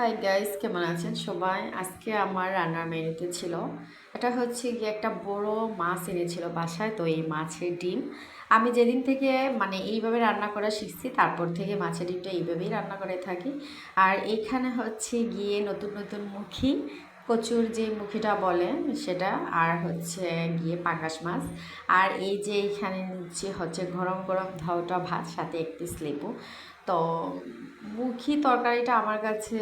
Hi guys কেমন আছেন সবাই? আজকে আমার রান্নার মেনুতে ছিল, এটা হচ্ছে গিয়ে একটা বড় মাছ এনেছিল বাসায়, তো এই মাছের ডিম। আমি যেদিন থেকে মানে এইভাবে রান্না করা শিখছি, তারপর থেকে মাছের ডিমটা এইভাবেই রান্না করে থাকি। আর এখানে হচ্ছে গিয়ে নতুন নতুন মুখী কচুর যে মুখিটা বলে সেটা আর হচ্ছে গিয়ে পাকাশ মাছ। আর এই যে এইখানে নিচ্ছে হচ্ছে গরম গরম ধাওটা ভাত, সাথে একটি পিস লেবু তো মুখি তরকারিটা আমার কাছে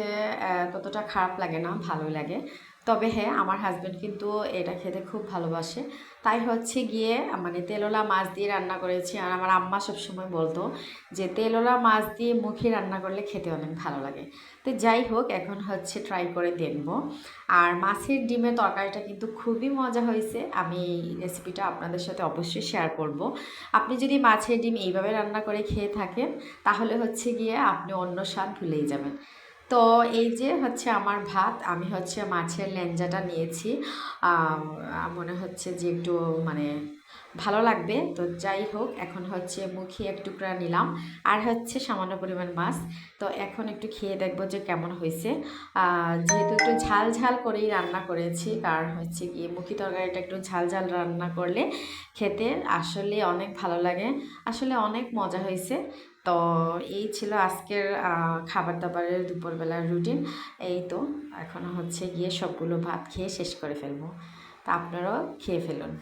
ততটা খারাপ লাগে না, ভালো লাগে। তবে হ্যাঁ আমার হাজব্যান্ড কিন্তু এটা খেতে খুব ভালোবাসে। তাই হচ্ছে গিয়ে মানে তেলোলা মাছ দিয়ে রান্না করেছি। আর আমার আম্মা সবসময় বলতো যে, তেলোলা মাছ দিয়ে মুখে রান্না করলে খেতে অনেক ভালো লাগে। তো যাই হোক, এখন হচ্ছে ট্রাই করে দেখব। আর মাছের ডিমের তরকারিটা কিন্তু খুবই মজা হয়েছে। আমি রেসিপিটা আপনাদের সাথে অবশ্যই শেয়ার করব। আপনি যদি মাছের ডিম এইভাবে রান্না করে খেয়ে থাকেন, তাহলে হচ্ছে গিয়ে আপনি অন্য স্বাদ ভুলেই যাবেন। তো এই যে হচ্ছে আমার ভাত, আমি হচ্ছে মাছের লেঞ্জাটা নিয়েছি। মনে হচ্ছে যে একটু মানে ভালো লাগবে। তো যাই হোক, এখন হচ্ছে মুখে এক টুকরা নিলাম। আর হচ্ছে সামান্য পরিমাণ মাছ। তো এখন একটু খেয়ে দেখব যে কেমন হয়েছে। যেহেতু একটু ঝাল ঝাল করেই রান্না করেছি, কারণ হচ্ছে গিয়ে মুখি তরকারিটা একটু ঝাল ঝাল রান্না করলে খেতে আসলে অনেক ভালো লাগে। আসলে অনেক মজা হয়েছে। তো এই ছিল আজকের খাবার দাবারের দুপুরবেলার রুটিন। এই তো, এখন হচ্ছে গিয়ে সবগুলো ভাত খেয়ে শেষ করে ফেলব। তা আপনারাও খেয়ে ফেলুন।